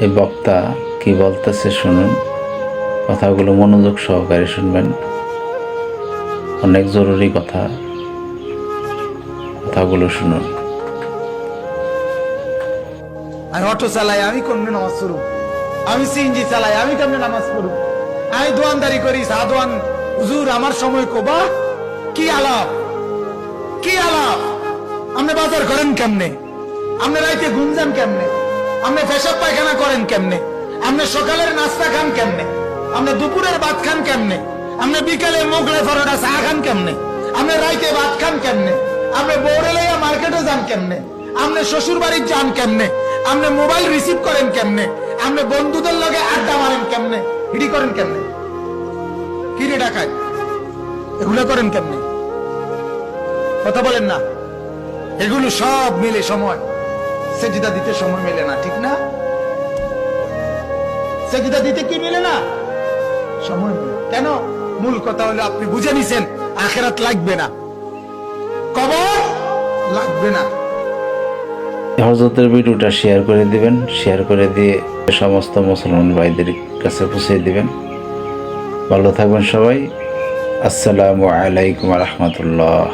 এই বক্তা কি বলতেছে শুনুন। কথাগুলো মনোযোগ সহকারে শুনবেন। অনেক জরুরি কথা। কথাগুলো শুনুন। আমি অটো চালাই, আমি কেমনে নামাজ পড়ব? আমি সিএনজি চালাই, আমি কেমনে নামাজ পড়ব? আমি দোয়ানদারি করি সাদোয়ান হুজুর, আমার সময় কোবা কি আলাপ? কি আলাপ? আপনি বাজার করেন কেমনে? আপনি রাইতে যান কেমনে? আপনি পেশাব পায়খানা করেন কেমনে? আপনি সকালের নাস্তা খান কেমনে? আপনি দুপুরের ভাত খান কেমনে? আপনি বিকালে মোগলাই পরোটা চা খান কেমনে? আপনি রাইতে ভাত খান কেমনে? আপনি বৌড়ে লইয়া মার্কেটে যান কেমনে? আপনি শ্বশুর বাড়ির যান কেমনে? আপনি মোবাইল রিসিভ করেন কেমনে? আপনি বন্ধুদের লগে আড্ডা মারেন কেমনে? হিডি করেন কেমনে? কিরে ডাকায়। এগুলো করেন কেমনে? কথা বলেন না। এগুলো সব মিলে সময়। সেজিদা দিতে সময় মেলে না, ঠিক না? সেজিদা দিতে কি মিলে না? সময় কেন? মূল কথা হলো আপনি বুঝে নিছেন, আখেরাত লাগবে না। কবর লাগবে না। হজরতের ভিডিওটা শেয়ার করে দিবেন, শেয়ার করে দিয়ে সমস্ত মুসলমান ভাইদের কাছে পৌঁছে দিবেন। ভালো থাকবেন সবাই। আসসালামু আলাইকুম রহমতুল্লাহ।